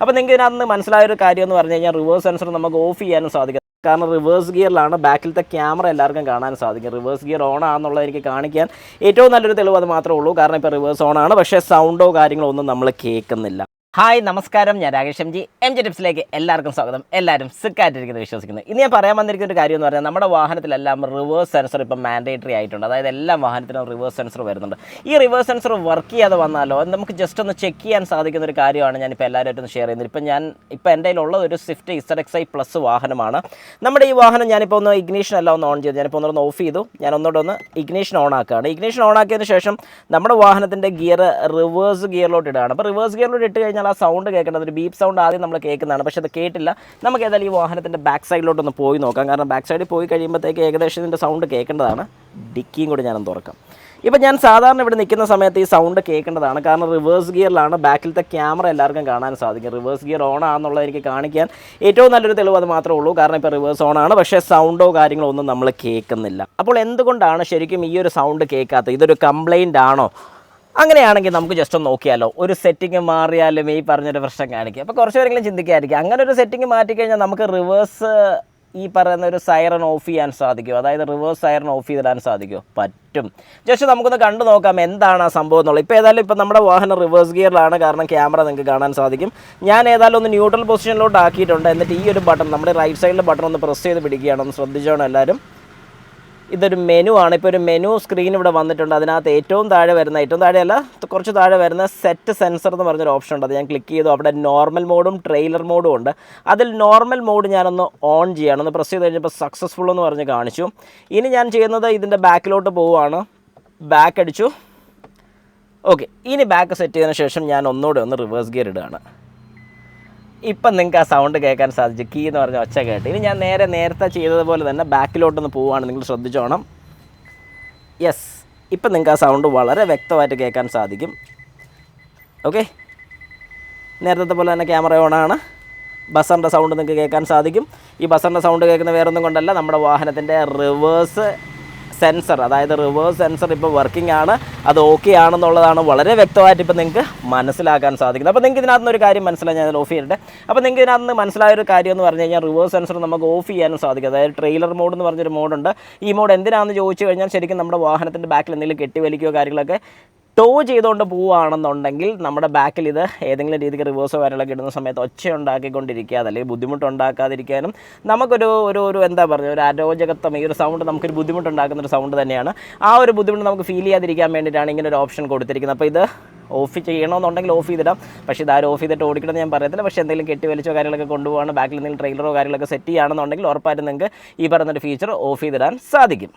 അപ്പോൾ നിങ്ങൾക്ക് ഇതിനകത്ത് മനസ്സിലായ ഒരു കാര്യം എന്ന് പറഞ്ഞു കഴിഞ്ഞാൽ റിവേഴ്സ് സെൻസർ നമുക്ക് ഓഫ് ചെയ്യാനും സാധിക്കും. കാരണം റിവേഴ്സ് ഗിയറിലാണ് ബാക്കിലത്തെ ക്യാമറ എല്ലാവർക്കും കാണാൻ സാധിക്കും. റിവേഴ്സ് ഗിയർ ഓൺ ആണെന്നുള്ളത് എനിക്ക് കാണിക്കാൻ ഏറ്റവും നല്ലൊരു തെളിവ് അത് മാത്രമേ ഉള്ളൂ. കാരണം ഇപ്പോൾ റിവേഴ്സ് ഓൺ ആണ്. പക്ഷേ സൗണ്ടോ കാര്യങ്ങളോ ഒന്നും നമ്മൾ കേൾക്കുന്നില്ല. ഹായ് നമസ്കാരം. ഞാൻ Rakesh M G. M G ടിപ്സിലേക്ക് എല്ലാവർക്കും സ്വാഗതം. എല്ലാവരും സിക്കായിട്ടിരിക്കുന്നത് വിശ്വസിക്കുന്നു. ഇനി ഞാൻ പറയാൻ വന്നിരിക്കുന്ന ഒരു കാര്യം എന്ന് പറഞ്ഞാൽ നമ്മുടെ വാഹനത്തിലെല്ലാം റിവേഴ്സ് സെൻസർ ഇപ്പം മാൻഡേറ്ററി ആയിട്ടുണ്ട്. അതായത് എല്ലാ വാഹനത്തിനും റിവേഴ്സ് സെൻസർ വരുന്നുണ്ട്. ഈ റിവേഴ്സ് സെൻസർ വർക്ക് ചെയ്യാതെ വന്നാലോ നമുക്ക് ജസ്റ്റ് ഒന്ന് ചെക്ക് ചെയ്യാൻ സാധിക്കുന്ന ഒരു കാര്യമാണ് ഞാനിപ്പോൾ എല്ലാവരുമായിട്ട് ഒന്ന് ഷെയർ ചെയ്യുന്നത്. ഇപ്പം ഞാൻ ഇപ്പോൾ എന്റെ കയ്യിലുള്ളത് ഒരു Swift Z X I plus വാഹനമാണ്. നമ്മുടെ ഈ വാഹനം ഞാനിപ്പോൾ ഒന്ന് ഇഗ്നീഷൻ എല്ലാം ഒന്ന് ഓൺ ചെയ്തു. ഞാനിപ്പോൾ ഒന്നൊന്ന് ഓഫ് ചെയ്തു. ഞാൻ ഒന്നുകൂടെ ഒന്ന് ഇഗ്നീഷൻ ഓൺ ആക്കുകയാണ്. ഇഗ്നീഷൻ ഓൺ ആക്കിയതിന് ശേഷം നമ്മുടെ വാഹനത്തിന്റെ ഗിയർ റിവേഴ്സ് ഗിയറിലോട്ട് ഇടുകയാണ്. അപ്പോൾ റിവേഴ്സ് ഗിയറിലോട്ട് ഇട്ട് കഴിഞ്ഞാൽ ആ സൗണ്ട് കേൾക്കേണ്ടത് ഒരു ബീപ്പ് സൗണ്ട് ആദ്യം നമ്മൾ കേൾക്കുന്നതാണ്. പക്ഷേ അത് കേട്ടില്ല. നമുക്ക് ഏതായാലും ഈ വാഹനത്തിന്റെ ബാക്ക് സൈഡിലോട്ട് ഒന്ന് പോയി നോക്കാം. കാരണം ബാക്ക് സൈഡിൽ പോയി കഴിയുമ്പോഴത്തേക്ക് ഏകദേശം ഇതിന്റെ സൗണ്ട് കേൾക്കേണ്ടതാണ്. ഡിക്കിയും കൂടി ഞാനൊന്ന് തുറക്കാം. ഇപ്പം ഞാൻ സാധാരണ ഇവിടെ നിൽക്കുന്ന സമയത്ത് ഈ സൗണ്ട് കേൾക്കേണ്ടതാണ്. കാരണം റിവേഴ്സ് ഗിയറിലാണ് ബാക്കിലത്തെ ക്യാമറ എല്ലാവർക്കും കാണാൻ സാധിക്കും. റിവേഴ്സ് ഗിയർ ഓൺ ആണെന്നുള്ളത് എനിക്ക് കാണിക്കാൻ ഏറ്റവും നല്ലൊരു തെളിവ് അത് മാത്രമേ ഉള്ളൂ. കാരണം ഇപ്പോൾ റിവേഴ്സ് ഓൺ ആണ്. പക്ഷേ സൗണ്ടോ കാര്യങ്ങളോ ഒന്നും നമ്മൾ കേൾക്കുന്നില്ല. അപ്പോൾ എന്തുകൊണ്ടാണ് ശരിക്കും ഈ ഒരു സൗണ്ട് കേൾക്കാത്തത്? ഇതൊരു കംപ്ലൈന്റ് ആണോ? അങ്ങനെയാണെങ്കിൽ നമുക്ക് ജസ്റ്റ് ഒന്ന് നോക്കിയാലോ. ഒരു സെറ്റിംഗ് മാറിയാലും ഈ പറഞ്ഞൊരു പ്രശ്നം കാണിക്കും. അപ്പോൾ കുറച്ച് പേരെങ്കിലും ചിന്തിക്കായിരിക്കും അങ്ങനെ ഒരു സെറ്റിംഗ് മാറ്റിക്കഴിഞ്ഞാൽ നമുക്ക് റിവേഴ്സ് ഈ പറയുന്ന ഒരു സൈറൺ ഓഫ് ചെയ്യാൻ സാധിക്കുമോ അതായത് റിവേഴ്സ് സൈറൺ ഓഫ് ചെയ്തിടാൻ സാധിക്കുമോ പറ്റും. ജസ്റ്റ് നമുക്കൊന്ന് കണ്ടു നോക്കാം എന്താണ് ആ സംഭവം എന്നുള്ളത്. ഇപ്പോൾ ഏതായാലും ഇപ്പോൾ നമ്മുടെ വാഹനം റിവേഴ്സ് ഗിയറിലാണ് കാരണം ക്യാമറ നിങ്ങൾക്ക് കാണാൻ സാധിക്കും. ഞാൻ ഏതായാലും ഒന്ന് ന്യൂട്രൽ പൊസിഷനിലോട്ട് ആക്കിയിട്ടുണ്ട്. എന്നിട്ട് ഈ ഒരു ബട്ടൺ നമ്മുടെ റൈറ്റ് സൈഡിലെ ബട്ടൺ ഒന്ന് പ്രസ് ചെയ്ത് പിടിക്കുകയാണ്. ഒന്ന് ശ്രദ്ധിച്ചോണം എല്ലാവരും. ഇതൊരു മെനു ആണ്. ഇപ്പോൾ ഒരു മെനു സ്ക്രീൻ ഇവിടെ വന്നിട്ടുണ്ട്. അതിനകത്ത് ഏറ്റവും താഴെ വരുന്ന ഏറ്റവും താഴെയല്ല കുറച്ച് താഴെ വരുന്ന സെറ്റ് സെൻസർ എന്ന് പറഞ്ഞൊരു ഓപ്ഷൻ ഉണ്ട്. അത് ഞാൻ ക്ലിക്ക് ചെയ്തു. അവിടെ നോർമൽ മോഡും ട്രെയിലർ മോഡും ഉണ്ട്. അതിൽ നോർമൽ മോഡ് ഞാനൊന്ന് ഓൺ ചെയ്യണം. ഒന്ന് പ്രസ് ചെയ്ത് കഴിഞ്ഞപ്പോൾ സക്സസ്ഫുൾ എന്ന് പറഞ്ഞ് കാണിച്ചു. ഇനി ഞാൻ ചെയ്യുന്നത് ഇതിന്റെ ബാക്കിലോട്ട് പോവുകയാണ്. ബാക്ക് അടിച്ചു. ഓക്കെ ഇനി ബാക്ക് സെറ്റ് ചെയ്തതിന് ശേഷം ഞാൻ ഒന്നുകൂടെ ഒന്ന് റിവേഴ്സ് ഗിയർ ഇടുകയാണ്. ഇപ്പം നിങ്ങൾക്ക് ആ സൗണ്ട് കേൾക്കാൻ സാധിച്ചു. കീ എന്ന് പറഞ്ഞ ഒച്ച കേട്ട്. ഇനി ഞാൻ നേരെ നേരത്തെ ചെയ്തതുപോലെ തന്നെ ബാക്കിലോട്ടൊന്ന് പോവുകയാണ് നിങ്ങൾ ശ്രദ്ധിച്ചോണം. യെസ് ഇപ്പം നിങ്ങൾക്ക് ആ സൗണ്ട് വളരെ വ്യക്തമായിട്ട് കേൾക്കാൻ സാധിക്കും. ഓക്കെ നേരത്തെ പോലെ തന്നെ ക്യാമറ ഓണാണ് ബസ്സറിന്റെ സൗണ്ട് നിങ്ങൾക്ക് കേൾക്കാൻ സാധിക്കും. ഈ ബസ്സറിന്റെ സൗണ്ട് കേൾക്കുന്ന വേറൊന്നും കൊണ്ടല്ല നമ്മുടെ വാഹനത്തിന്റെ റിവേഴ്സ് സെൻസർ അതായത് റിവേഴ്സ് സെൻസർ ഇപ്പോൾ വർക്കിംഗ് ആണ്. അത് ഓക്കെ ആണെന്നുള്ളതാണ് വളരെ വ്യക്തമായിട്ട് ഇപ്പോൾ നിങ്ങൾക്ക് മനസ്സിലാക്കാൻ സാധിക്കുന്നത്. അപ്പോൾ നിങ്ങൾക്ക് ഇതിനകത്ത് ഒരു കാര്യം മനസ്സിലായി ഞാൻ ഓഫ് ചെയ്തിട്ട് അപ്പോൾ നിങ്ങൾക്ക് ഇതിനകത്ത് നിന്ന് മനസ്സിലായ ഒരു കാര്യം എന്ന് പറഞ്ഞു കഴിഞ്ഞാൽ റിവേഴ്സ് സെൻസർ നമുക്ക് ഓഫ് ചെയ്യാനും സാധിക്കും. അതായത് ട്രെയിലർ മോഡ് എന്ന് പറഞ്ഞൊരു മോഡുണ്ട് ഈ മോഡ് എന്തിനാണെന്ന് ചോദിച്ചു കഴിഞ്ഞാൽ ശരിക്കും നമ്മുടെ വാഹനത്തിന്റെ ബാക്കിൽ എന്തെങ്കിലും കെട്ടിവലിക്കുകയോ കാര്യങ്ങളൊക്കെ ടോ ചെയ്തുകൊണ്ട് പോവുകയാണെന്നുണ്ടെങ്കിൽ നമ്മുടെ ബാക്കിൽ ഇത് ഏതെങ്കിലും രീതിക്ക് റിവേഴ്സോ കാര്യങ്ങളൊക്കെ ഇടുന്ന സമയത്ത് ഒച്ച ഉണ്ടാക്കിക്കൊണ്ടിരിക്കാതെ അല്ലെങ്കിൽ ബുദ്ധിമുട്ടുണ്ടാക്കാതിരിക്കാനും നമുക്കൊരു ഒരു ഒരു എന്താ പറയുക ഒരു അരോചകത്വം ഈ ഒരു സൗണ്ട് നമുക്കൊരു ബുദ്ധിമുട്ടുണ്ടാക്കുന്ന ഒരു സൗണ്ട് തന്നെയാണ്. ആ ഒരു ബുദ്ധിമുട്ട് നമുക്ക് ഫീൽ ചെയ്യാതിരിക്കാൻ വേണ്ടിയിട്ടാണ് ഇങ്ങനെ ഒരു ഓപ്ഷൻ കൊടുത്തിരിക്കുന്നത്. അപ്പോൾ ഇത് ഓഫ് ചെയ്യണമെന്നുണ്ടെങ്കിൽ ഓഫ് ചെയ്തിടാം. പക്ഷേ ഇത് ആരും ഓഫ് ചെയ്തിട്ട് ഓടിക്കണമെന്ന് ഞാൻ പറയത്തില്ല. പക്ഷേ എന്തെങ്കിലും കെട്ടി വലിച്ചോ കാര്യങ്ങളൊക്കെ കൊണ്ടുപോകാണ് ബാക്കിൽ എന്തെങ്കിലും ട്രെയിലറോ കാര്യങ്ങളൊക്കെ സെറ്റ് ചെയ്യുകയാണെന്നുണ്ടെങ്കിൽ ഉറപ്പായിട്ടും നിങ്ങൾക്ക് ഈ പറയുന്നൊരു ഫീച്ചർ ഓഫ് ചെയ്തിടാൻ സാധിക്കും.